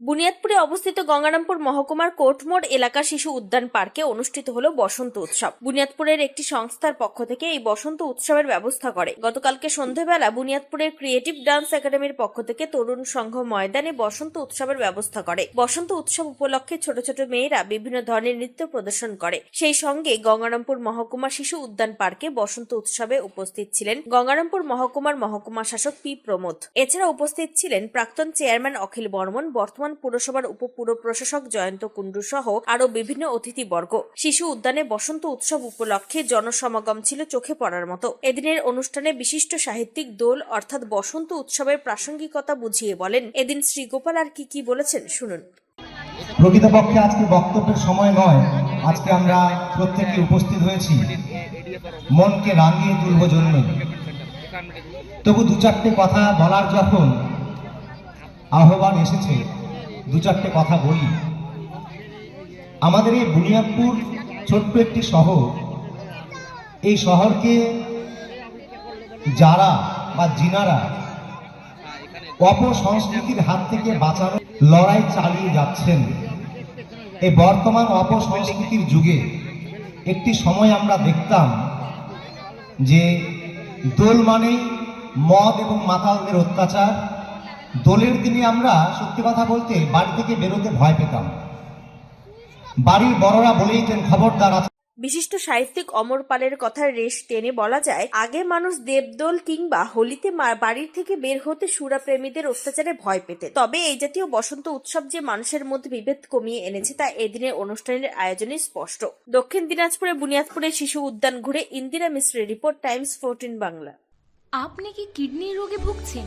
বুনিয়াদপুরে অবস্থিত গঙ্গারামপুর মহকুমার কোটমোড় এলাকা শিশু উদ্যান পার্কে অনুষ্ঠিত হলো বসন্ত উৎসব। বুনিয়াদপুরের একটি সংস্থার পক্ষ থেকে এই বসন্ত উৎসবের ব্যবস্থা করে। গতকালকে সন্ধেবেলা বুনিয়াদপুরের ক্রিয়েটিভ ডান্স একাডেমির পক্ষ থেকে তরুণ সংঘ ময়দানে বসন্ত উৎসবের ব্যবস্থা করে। বসন্ত উৎসব উপলক্ষে ছোট ছোট মেয়েরা বিভিন্ন ধরনের নৃত্য প্রদর্শন করে। সেই সঙ্গে গঙ্গারামপুর মহকুমা শিশু উদ্যান পার্কে বসন্ত উৎসবে উপস্থিত ছিলেন গঙ্গারামপুর মহকুমার মহকুমা শাসক পি প্রমোদ। এছাড়া উপস্থিত ছিলেন প্রাক্তন চেয়ারম্যান অখিল বর্মন, বর্তমান পুরসভার উপপুর প্রশাসক জয়ন্ত কুণ্ডু সহ আরও বিভিন্ন অতিথিবর্গ। শিশু উদ্যানে বসন্ত উৎসব উপলক্ষে জনসমাগম ছিল চোখে পড়ার মতো। এদিনের অনুষ্ঠানে বিশিষ্ট সাহিত্যিক দোল অর্থাৎ বসন্ত উৎসবের প্রাসঙ্গিকতা বুঝিয়ে বলেন, এদিন শ্রী গোপাল আর কি কি বলেছেন শুনুন। প্রকৃতপক্ষে আজকে বক্তব্যের সময় নয়, আজকে আমরা প্রত্যেকে উপস্থিত হয়েছি। মনকে রাঙিয়ে তুলব জন্যে। তবু দু চারটে কথা বলার যখন আহ্বান এসেছে দু চারটে কথা বলি। আমাদের এই বুনিয়াদপুর ছোট্ট একটি শহর, এই শহরকে যারা বা জিনারা অপসংস্কৃতির হাত থেকে বাঁচানোর লড়াই চালিয়ে যাচ্ছেন, এই বর্তমান অপসংস্কৃতির যুগে একটি সময় আমরা দেখতাম যে দোল মানেই মদ এবং মাতালদের অত্যাচার দোলের দিনে আমরা সত্যি কথা বলতে বাড়ি থেকে বেরোতে ভয় পেতাম। বাড়ির বড়রা বলেইতেন খবরদার আছে বিশিষ্ট সাহিত্যিক অমর পালের কথার রেশ টেনে বলা যায় আগে মানুষ দেবদোল কিংবা হোলিতে বাড়ির থেকে বের হতে সুরাপ্রেমীদের অত্যাচারে ভয় পেতে তবে এই জাতীয় বসন্ত উৎসব যে মানুষের মধ্যে বিভেদ কমিয়ে এনেছে তা এদিনের অনুষ্ঠানের আয়োজনে স্পষ্ট। দক্ষিণ দিনাজপুরে বুনিয়াদপুরে শিশু উদ্যান ঘুরে ইন্দিরা মিশ্রের রিপোর্ট টাইমস ফোরটিন বাংলা। আপনি কি কিডনির রোগে ভুগছেন?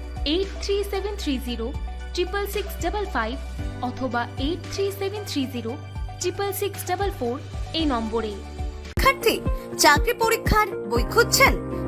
eight three seven three zero triple six double five অথবা eight three seven three zero triple six double four এই নম্বরে। শিক্ষার্থী, চাকরি পরীক্ষার বই খুঁজছেন?